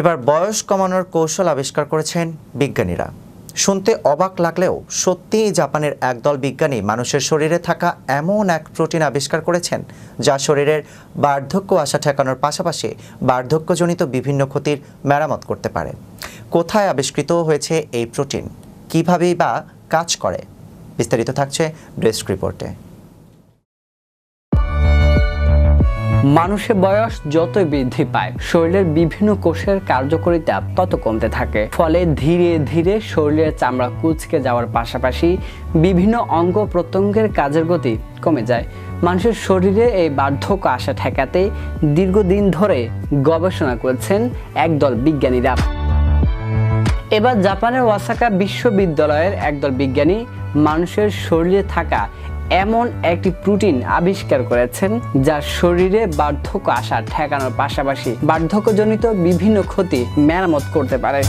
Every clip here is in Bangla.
এবার বয়স কমানোর কৌশল আবিষ্কার করেছেন বিজ্ঞানীরা। শুনতে অবাক লাগলেও সত্যিই জাপানের একদল বিজ্ঞানী মানুষের শরীরে থাকা এমন এক প্রোটিন আবিষ্কার করেছেন, যা শরীরের বার্ধক্য আশা ঠেকানোর পাশাপাশি বার্ধক্যজনিত বিভিন্ন ক্ষতির মেরামত করতে পারে। কোথায় আবিষ্কৃত হয়েছে এই প্রোটিন? কীভাবেই বা কাজ করে? বিস্তারিত থাকছে ডেস্ক রিপোর্টে। মানুষের বয়স যতই বৃদ্ধি পায়, শরীরের বিভিন্ন কোষের কার্যকারিতা তত কমতে থাকে। ফলে ধীরে ধীরে শরীরের চামড়া কুচকে যাওয়ার পাশাপাশি বিভিন্ন অঙ্গ প্রত্যঙ্গের কাজের গতি কমে যায়। মানুষের শরীরে এই বার্ধক্য আসা ঠেকাতে দীর্ঘদিন ধরে গবেষণা করেছেন একদল বিজ্ঞানীরা। এবার জাপানের ওয়াসাকা বিশ্ববিদ্যালয়ের একদল বিজ্ঞানী, মানুষের শরীরে থাকা এমন একটি প্রোটিন আবিষ্কার করেছেন যা শরীরে বার্ধক্য আসা ঠেকানোর পাশাপাশি বার্ধক্যজনিত বিভিন্ন ক্ষতি মেরামত করতে পারে।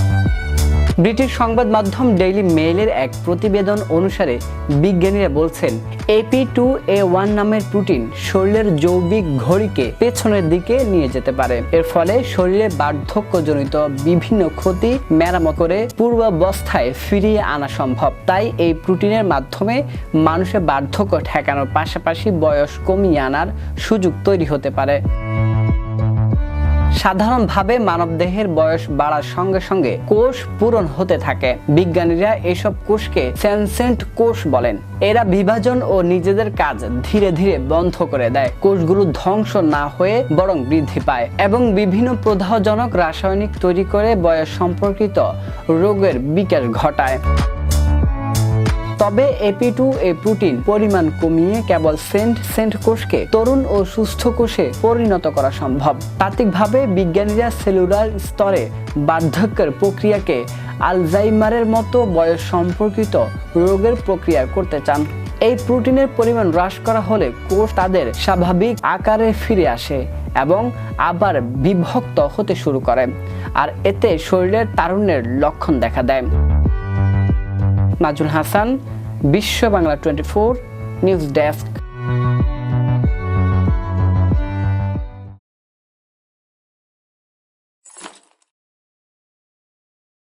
ব্রিটিশ সংবাদ মাধ্যম ডেইলি মেইলের এক প্রতিবেদন অনুসারে বিজ্ঞানীরা বলছেন এপি টু এ ওয়ান নামের প্রোটিন শরীরের জৈবিক ঘড়িকে পেছনের দিকে নিয়ে যেতে পারে। এর ফলে শরীরে বার্ধক্যজনিত বিভিন্ন ক্ষতি মেরামত করে পূর্বাবস্থায় ফিরিয়ে আনা সম্ভব। তাই এই প্রোটিনের মাধ্যমে মানুষের বার্ধক্য ঠেকানোর পাশাপাশি বয়স কমিয়ে আনার সুযোগ তৈরি হতে পারে। সাধারণভাবে মানবদেহের বয়স বাড়ার সঙ্গে সঙ্গে কোষ পূরণ হতে থাকে। বিজ্ঞানীরা এসব কোষকে সেনসেন্ট কোষ বলেন। এরা বিভাজন ও নিজেদের কাজ ধীরে ধীরে বন্ধ করে দেয়। কোষগুলো ধ্বংস না হয়ে বরং বৃদ্ধি পায় এবং বিভিন্ন প্রদাহজনক রাসায়নিক তৈরি করে বয়স সম্পর্কিত রোগের বিকাশ ঘটায়। তবে এপি টু এ প্রোটিন পরিমাণ কমিয়ে কেবল সেন্ট সেন্ট কোষকে তরুণ ও সুস্থ কোষে পরিণত করা সম্ভব। তাত্ত্বিকভাবে বিজ্ঞানীরা সেলুলার স্তরে বার্ধক্যের প্রক্রিয়াকে আলজাইমারের মতো বয়স সম্পর্কিত রোগের প্রক্রিয়া করতে চান। এই প্রোটিনের পরিমাণ হ্রাস করা হলে কোষ তাদের স্বাভাবিক আকারে ফিরে আসে এবং আবার বিভক্ত হতে শুরু করে, আর এতে শরীরের তারুণ্যের লক্ষণ দেখা দেয়। নাজুল হাসান বিশ্ব Bangla twenty four news desk.